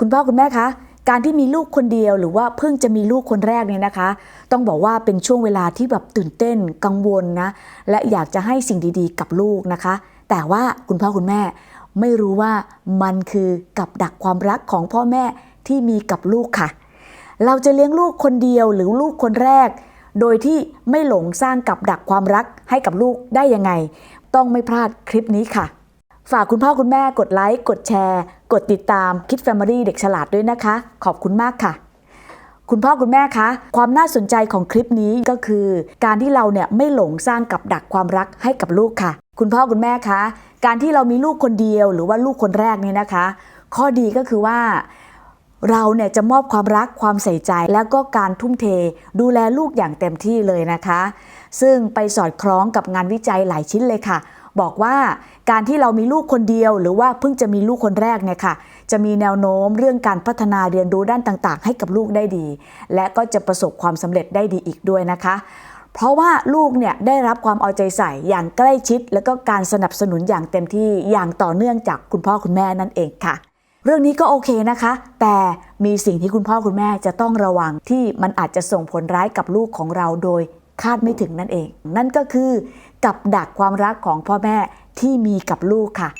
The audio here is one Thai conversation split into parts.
คุณพ่อคุณแม่คะการที่มีลูกคนเดียวหรือว่าเพิ่งจะมีลูกคนแรกเนี่ยนะคะ ต้องบอกว่าเป็นช่วงเวลาที่แบบตื่นเต้นกังวลนะ และอยากจะให้สิ่งดีๆ กับลูกนะคะ แต่ว่าคุณพ่อคุณแม่ไม่รู้ว่ามันคือกับดักความรักของพ่อแม่ที่มีกับลูกค่ะ เราจะเลี้ยงลูกคนเดียวหรือลูกคนแรก โดยที่ไม่หลงสร้างกับดักความรักให้กับลูกได้ยังไง ต้องไม่พลาดคลิปนี้ค่ะ ฝากคุณพ่อคุณแม่กดไลค์ กดแชร์ กดติดตามคิด Family เด็กฉลาดด้วยนะคะ ขอบคุณมากค่ะ คุณพ่อคุณแม่คะ ความน่าสนใจของคลิปนี้ก็คือ การที่เราเนี่ยไม่หลงสร้างกับดักความรักให้กับลูกค่ะ คุณพ่อคุณแม่คะ การที่เรามีลูกคนเดียวหรือว่าลูกคนแรกนี่นะคะ ข้อดีก็คือว่าเราเนี่ยจะมอบความรักความใส่ใจแล้วก็การทุ่มเท ดูแลลูกอย่างเต็มที่เลยนะคะ ซึ่งไปสอดคล้องกับงานวิจัยหลายชิ้นเลยค่ะ บอกว่าการที่เรามีลูกคนเดียว หรือว่าเพิ่งจะมีลูกคนแรกเนี่ยค่ะ จะมีแนวโน้มเรื่องการพัฒนาเรียนรู้ด้านต่างๆ ให้กับลูกได้ดี และก็จะประสบความสำเร็จได้ดีอีกด้วยนะคะ เพราะว่าลูกเนี่ยได้รับความเอาใจใส่อย่างใกล้ชิด แล้วก็การสนับสนุนอย่างเต็มที่อย่างต่อเนื่องจากคุณพ่อคุณแม่นั่นเองค่ะเรื่องนี้ก็โอเคนะคะ แต่มีสิ่งที่คุณพ่อคุณแม่จะต้องระวังที่มันอาจจะส่งผลร้ายกับลูกของเราโดยคาดไม่ถึงนั่นเอง นั่นก็คือ กับดักความรักของพ่อแม่ที่มีกับลูกค่ะ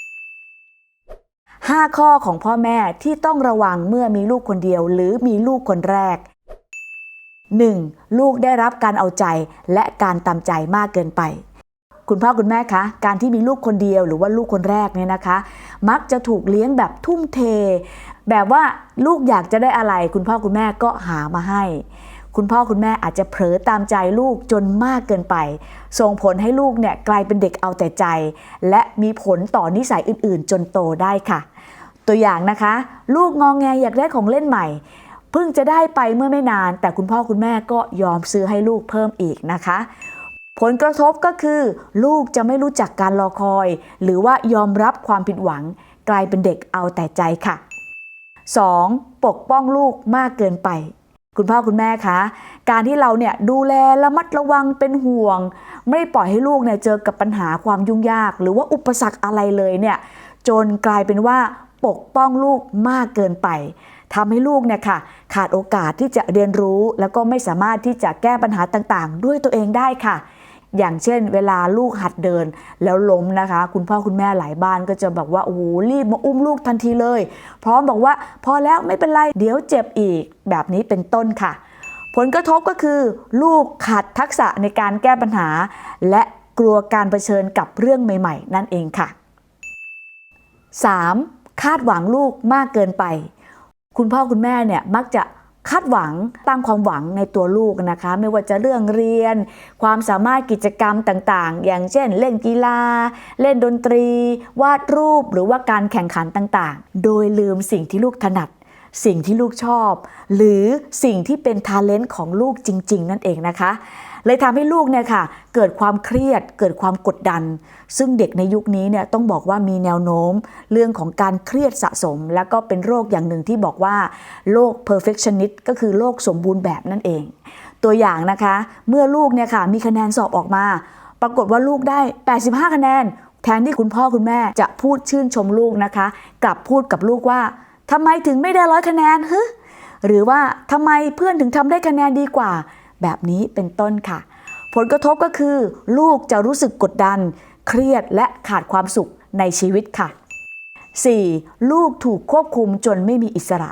5 ข้อของพ่อแม่ที่ต้องระวังเมื่อมีลูกคนเดียว หรือมีลูกคนแรก 1. ลูกได้รับการเอาใจและการตามใจมากเกินไป คุณพ่อคุณแม่คะ การที่มีลูกคนเดียวหรือว่าลูกคนแรกเนี่ยนะคะ มักจะถูกเลี้ยงแบบทุ่มเท แบบว่าลูกอยากจะได้อะไร คุณพ่อคุณแม่ก็หามาให้ คุณพ่อคุณแม่อาจจะเผลอตามใจลูกจนมากเกินไป ส่งผลให้ลูกเนี่ยกลายเป็นเด็กเอาแต่ใจ และมีผลต่อนิสัยอื่นๆ จนโตได้ค่ะ ตัวอย่างนะคะ ลูกงองแงอยากได้ของเล่นใหม่เพิ่งจะได้ไปเมื่อไม่นาน แต่คุณพ่อคุณแม่ก็ยอมซื้อให้ลูกเพิ่มอีกนะคะผลกระทบก็คือ ลูกจะไม่รู้จักการรอคอย หรือว่ายอมรับความผิดหวัง กลายเป็นเด็กเอาแต่ใจค่ะ 2. ปกป้องลูกมากเกินไป คุณพ่อคุณแม่คะการที่เราเนี่ยดูแลระมัดระวังเป็นห่วง ไม่ปล่อยให้ลูกเนี่ยเจอกับปัญหาความยุ่งยาก หรือว่าอุปสรรคอะไรเลยเนี่ยจนกลายเป็นว่าปกป้องลูกมากเกินไปทำให้ลูกเนี่ยค่ะขาดโอกาสที่จะเรียนรู้ แล้วก็ไม่สามารถที่จะแก้ปัญหาต่างๆ ด้วยตัวเองได้ค่ะ อย่างเช่น เวลาลูกหัดเดินแล้วล้มนะคะ คุณพ่อคุณแม่หลายบ้านก็จะแบบว่าโอ้โหรีบมาอุ้มลูกทันทีเลย พร้อมบอกว่าพอแล้วไม่เป็นไรเดี๋ยวเจ็บอีก แบบนี้เป็นต้นค่ะ ผลกระทบก็คือ ลูกขาดทักษะในการแก้ปัญหา และกลัวการเผชิญกับเรื่องใหม่ ๆ นั่นเองค่ะ 3. คาดหวังลูกมากเกินไป คุณพ่อคุณแม่เนี่ยมักจะ คาดหวังตั้งความหวังในตัวลูกนะคะ ไม่ว่าจะเรื่องเรียน ความสามารถกิจกรรมต่างๆ อย่างเช่น เล่นกีฬา เล่นดนตรี วาดรูปหรือว่าการแข่งขันต่างๆ โดยลืมสิ่งที่ลูกถนัดสิ่งที่ลูกชอบ หรือสิ่งที่เป็นทาเลนต์ของลูกจริง ๆ นั่นเองนะคะ เลยทำให้ลูกเนี่ยค่ะเกิดความเครียดเกิดความกดดัน ซึ่งเด็กในยุคนี้เนี่ยต้องบอกว่ามีแนวโน้มเรื่องของการเครียดสะสม แล้วก็เป็นโรคอย่างหนึ่งที่บอกว่าโรค perfectionist ก็คือโรคสมบูรณ์แบบนั่นเอง ตัวอย่างนะคะเมื่อลูกเนี่ยค่ะมีคะแนนสอบออกมา ปรากฏว่าลูกได้ 85 คะแนน แทนที่คุณพ่อคุณแม่จะพูดชื่นชมลูกนะคะ กลับพูดกับลูกว่าทำไมถึงไม่ได้ร้อยคะแนนฮึหรือว่าทำไมเพื่อนถึงทำได้คะแนนดีกว่า แบบนี้เป็นต้นค่ะ ผลกระทบก็คือ ลูกจะรู้สึกกดดัน เครียดและขาดความสุขในชีวิตค่ะ 4. ลูกถูกควบคุมจนไม่มีอิสระ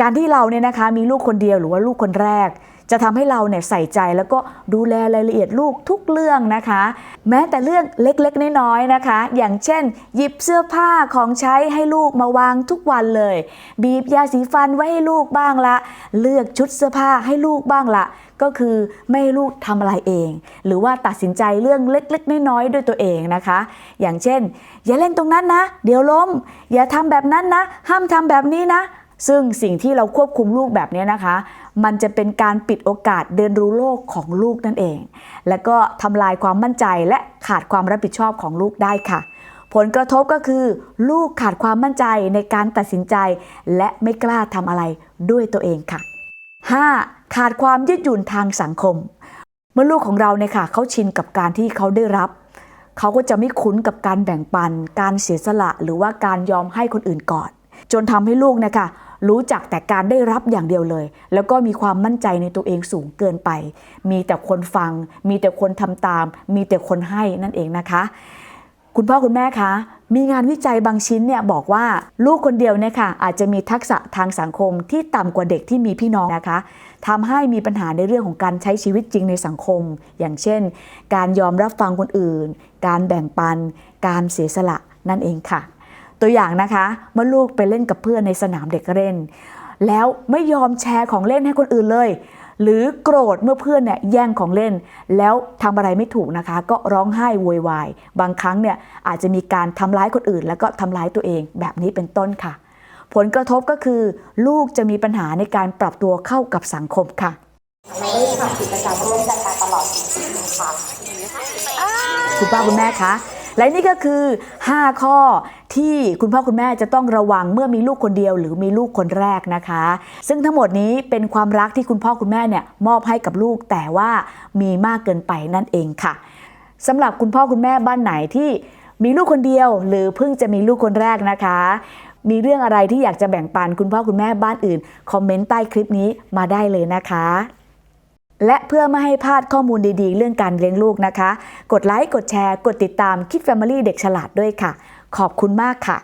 การที่เราเนี่ยนะคะมีลูกคนเดียวหรือว่าลูกคนแรก จะทำให้เราเนี่ยใส่ใจแล้วก็ดูแลรายละเอียดลูกทุกเรื่องนะคะ แม้แต่เรื่องเล็กๆ น้อยๆนะคะ อย่างเช่น หยิบเสื้อผ้าของใช้ให้ลูกมาวางทุกวันเลย บีบยาสีฟันไว้ให้ลูกบ้างละ เลือกชุดเสื้อผ้าให้ลูกบ้างละก็คือไม่ให้ลูกทำอะไรเอง หรือว่าตัดสินใจเรื่องเล็กๆ น้อยๆด้วยตัวเองนะคะ อย่างเช่น อย่าเล่นตรงนั้นนะ เดี๋ยวล้ม อย่าทำแบบนั้นนะ ห้ามทำแบบนี้นะ ซึ่งสิ่งที่เราควบคุมลูกแบบนี้นะคะ มันจะเป็นการปิดโอกาสเรียนรู้โลกของลูกนั่นเอง และก็ทำลายความมั่นใจและขาดความรับผิดชอบของลูกได้ค่ะ ผลกระทบก็คือ ลูกขาดความมั่นใจในการตัดสินใจ และไม่กล้าทำอะไรด้วยตัวเองค่ะ 5. ขาดความยืดหยุ่นทางสังคม เมื่อลูกของเราเนี่ยค่ะเขาชินกับการที่เขาได้รับเขาก็จะไม่คุ้นกับการแบ่งปัน การเสียสละ หรือว่าการยอมให้คนอื่นก่อน จนทำให้ลูกเนี่ยค่ะ รู้จักแต่การได้รับอย่างเดียวเลย แล้วก็มีความมั่นใจในตัวเองสูงเกินไป มีแต่คนฟัง มีแต่คนทำตาม มีแต่คนให้นั่นเองนะคะ คุณพ่อคุณแม่คะมีงานวิจัยบางชิ้นเนี่ยบอกว่าลูกคนเดียวเนี่ยค่ะอาจจะมีทักษะทางสังคมที่ต่ำกว่าเด็กที่มีพี่น้องนะคะทำให้มีปัญหาในเรื่องของการใช้ชีวิตจริงในสังคม อย่างเช่น การยอมรับฟังคนอื่น การแบ่งปัน การเสียสละนั่นเองค่ะ ตัวอย่างนะคะเมื่อลูกไปเล่นกับเพื่อนในสนามเด็กเล่น แล้วไม่ยอมแชร์ของเล่นให้คนอื่นเลย หรือโกรธเมื่อเพื่อนเนี่ยแย่งของเล่น แล้วทำอะไรไม่ถูกนะคะ ก็ร้องไห้โวยวายบางครั้งเนี่ยอาจจะมีการทำร้ายคนอื่น แล้วก็ทำร้ายตัวเองแบบนี้เป็นต้นค่ะ ผลกระทบก็คือ ลูกจะมีปัญหาในการปรับตัวเข้ากับสังคมค่ะไม่ได้ทำกิจกรรมร่วมกันมาตลอด4ปีค่ะคุณป้าคุณแม่คะและนี่ก็คือ 5 ข้อ ที่คุณพ่อคุณแม่จะต้องระวังเมื่อมีลูกคนเดียว หรือมีลูกคนแรกนะคะ ซึ่งทั้งหมดนี้เป็นความรักที่คุณพ่อคุณแม่เนี่ยมอบให้กับลูกแต่ว่ามีมากเกินไปนั่นเองค่ะสำหรับคุณพ่อคุณแม่บ้านไหนที่มีลูกคนเดียว หรือเพิ่งจะมีลูกคนแรกนะคะ มีเรื่องอะไรที่อยากจะแบ่งปันคุณพ่อคุณแม่บ้านอื่น คอมเมนต์ใต้คลิปนี้มาได้เลยนะคะและเพื่อไม่ให้พลาดข้อมูลดีๆ เรื่องการเลี้ยงลูกนะคะ กดไลค์ กดแชร์ กดติดตามคิด Family เด็กฉลาดด้วยค่ะ ขอบคุณมากค่ะ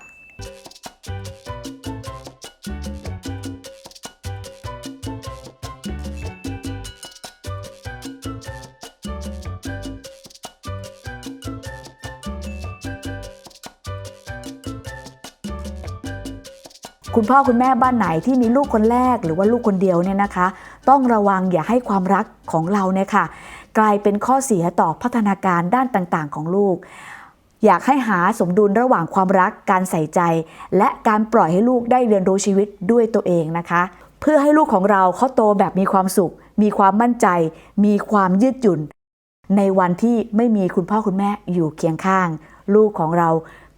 คุณพ่อคุณแม่บ้านไหนที่มีลูกคนแรกหรือว่าลูกคนเดียวเนี่ยนะคะ ต้องระวังอย่าให้ความรักของเราเนี่ยค่ะ กลายเป็นข้อเสียต่อพัฒนาการด้านต่างๆ ของลูก อยากให้หาสมดุลระหว่างความรักการใส่ใจ และการปล่อยให้ลูกได้เรียนรู้ชีวิตด้วยตัวเองนะคะ เพื่อให้ลูกของเราเขาโตแบบมีความสุข มีความมั่นใจ มีความยืดหยุ่น ในวันที่ไม่มีคุณพ่อคุณแม่อยู่เคียงข้าง ลูกของเรา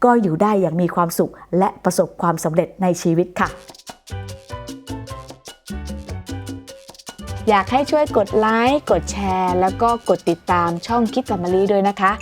ก็อยู่ได้อย่างมีความสุข และประสบความสำเร็จในชีวิตค่ะ อยากให้ช่วยกดไลค์กดแชร์ แล้วก็กดติดตามช่องคิด Family ด้วยนะคะ